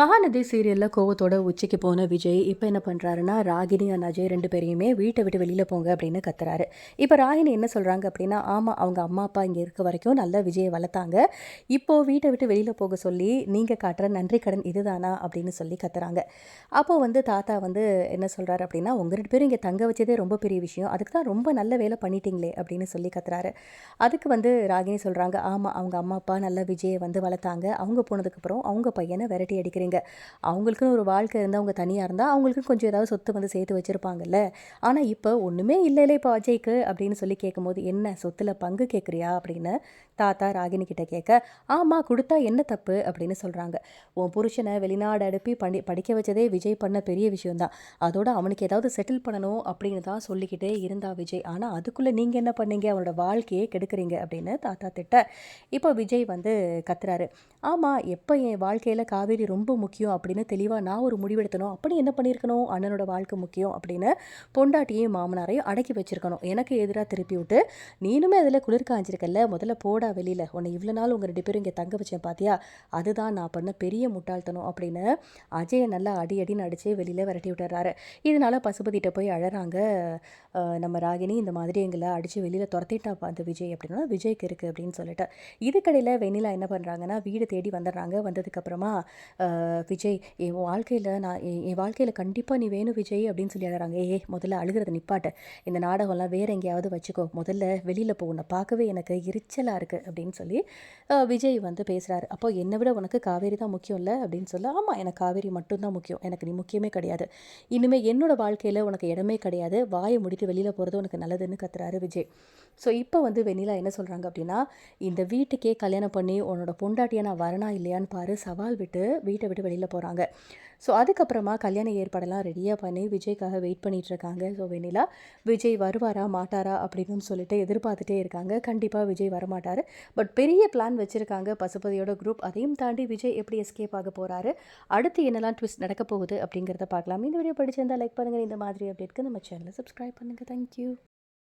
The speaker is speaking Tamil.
மகாநதி சீரியலில் கோவத்தோட உச்சிக்கு போன விஜய் இப்போ என்ன பண்ணுறாருன்னா ராகினி அண்ட் அஜய் ரெண்டு பேரையுமே வீட்டை விட்டு வெளியில் போங்க அப்படின்னு கத்துறாரு. இப்போ ராகினி என்ன சொல்கிறாங்க அப்படின்னா ஆமாம் அவங்க அம்மா அப்பா இங்கே இருக்க வரைக்கும் நல்லா விஜயை வளர்த்தாங்க. இப்போது வீட்டை விட்டு வெளியில் போக சொல்லி நீங்கள் காட்டுற நன்றி கடன் இதுதானா அப்படின்னு சொல்லி கத்துறாங்க. அப்போது வந்து தாத்தா வந்து என்ன சொல்கிறாரு அப்படின்னா உங்கள் ரெண்டு பேரும் இங்கே தங்க வச்சதே ரொம்ப பெரிய விஷயம். அதுக்கு தான் ரொம்ப நல்ல வேலை பண்ணிட்டீங்களே அப்படின்னு சொல்லி கத்துறாரு. அதுக்கு வந்து ராகினி சொல்கிறாங்க ஆமாம் அவங்க அம்மா அப்பா நல்ல விஜயை வந்து வளர்த்தாங்க. அவங்க போனதுக்கப்புறம் அவங்க பையனை விரட்டி நினைக்கிறீங்க? அவங்களுக்குன்னு ஒரு வாழ்க்கை இருந்தால் அவங்க தனியாக இருந்தால் அவங்களுக்கும் கொஞ்சம் ஏதாவது சொத்து வந்து சேர்த்து வச்சுருப்பாங்கல்ல. ஆனால் இப்போ ஒன்றுமே இல்லைல்ல இப்போ அஜய்க்கு அப்படின்னு சொல்லி கேட்கும்போது என்ன சொத்தில் பங்கு கேட்குறியா அப்படின்னு தாத்தா ராகினி கிட்ட கேட்க ஆமாம் கொடுத்தா என்ன தப்பு? அப்படின்னு சொல்கிறாங்க உன் புருஷனை வெளிநாடு அனுப்பி பண்ணி படிக்க வச்சதே விஜய் பண்ண பெரிய விஷயம்தான். அதோட அவனுக்கு ஏதாவது செட்டில் பண்ணணும் அப்படின்னு தான் சொல்லிக்கிட்டே இருந்தா விஜய். ஆனால் அதுக்குள்ளே நீங்கள் என்ன பண்ணீங்க? அவனோட வாழ்க்கையே கெடுக்குறீங்க அப்படின்னு தாத்தா திட்ட. இப்போ விஜய் வந்து கத்துறாரு. ஆமாம் எப்போ என் வாழ்க்கையில் காவேரி ரொம்ப முக்கியம் அப்படின்னு தெளிவாக நான் ஒரு முடிவெடுத்தணும் அப்படி என்ன பண்ணியிருக்கணும் அண்ணனோட வாழ்க்கை முக்கியம் அப்படின்னு பொண்டாட்டியும் மாமனாரையும் அடக்கி வச்சிருக்கணும். எனக்கு எதிராக திருப்பி விட்டு நீனுமே அதில் குளிர் காஞ்சிருக்கல்ல முதல்ல போடா வெளியில். உன்னை இவ்வளோ நாள் உங்கள் ரெண்டு பேரும் இங்கே தங்க வச்சேன் பார்த்தியா அதுதான் நான் பண்ண பெரிய முட்டாள்தனம் அப்படின்னு அஜயை நல்லா அடி அடின்னு அடித்து வெளியில் விரட்டி விட்டுறாரு. இதனால் பசுபதிகிட்ட போய் அழறாங்க. நம்ம ராகினி இந்த மாதிரி எங்களை அடித்து வெளியில் துரத்திட்டாப்பா அந்த விஜய் அப்படின்னா விஜய்க்கு இருக்குது அப்படின்னு சொல்லிட்டு. இதுக்கடையில் வெண்ணிலா என்ன பண்ணுறாங்கன்னா வீடு தேடி வந்துடுறாங்க. வந்ததுக்கப்புறமா விஜய் என் வாழ்க்கையில் நான் என் என் வாழ்க்கையில் கண்டிப்பாக நீ வேணும் விஜய் அப்படின்னு சொல்லி அழகிறாங்க. ஏ முதல்ல அழுகிறத நிப்பாட்ட. இந்த நாடகம்லாம் வேறு எங்கேயாவது வச்சுக்கோ. முதல்ல வெளியில் போ. உன்னை பார்க்கவே எனக்கு எரிச்சலாக இருக்குது அப்படின்னு சொல்லி விஜய் வந்து பேசுகிறாரு அப்போ என்னை விட உனக்கு காவேரி தான் முக்கியம் இல்லை? அப்படின்னு சொல்ல ஆமாம் எனக்கு காவேரி மட்டும்தான் முக்கியம். எனக்கு நீ முக்கியமே கிடையாது. இனிமேல் என்னோட வாழ்க்கையில் உனக்கு இடமே கிடையாது. வாயை முடிட்டு வெளியில் போகிறது உனக்கு நல்லதுன்னு கத்துறாரு விஜய். ஸோ இப்போ வந்து வெண்ணிலா என்ன சொல்கிறாங்க அப்படின்னா இந்த வீட்டுக்கே கல்யாணம் பண்ணி உன்னோட பொண்டாட்டியை நான் வரனா இல்லையான்னு பாரு. சவால் விட்டு வீட்டை விட்டு வெளியில் போகிறாங்க ஸோ அதுக்கப்புறமா கல்யாண ஏற்பாடெல்லாம் ரெடியாக பண்ணி விஜய்க்காக வெயிட் பண்ணிட்டு இருக்காங்க. ஸோ வெண்ணிலா விஜய் வருவாரா மாட்டாரா அப்படின்னு சொல்லிட்டு எதிர்பார்த்துட்டே இருக்காங்க. கண்டிப்பாக விஜய் வரமாட்டார். பட் பெரிய பிளான் வச்சுருக்காங்க பசுபதியோட குரூப் அதையும் தாண்டி விஜய் எப்படி எஸ்கேப் ஆக போகிறாரு அடுத்து என்னெல்லாம் ட்விஸ்ட் நடக்க போகுது அப்படிங்கிறத பார்க்கலாம். இந்த வீடியோ படிச்சிருந்தால் லைக் பண்ணுங்கள் இந்த மாதிரி அப்டேட்க்கு நம்ம சேனலை சப்ஸ்கிரைப் பண்ணுங்கள் தேங்க்யூ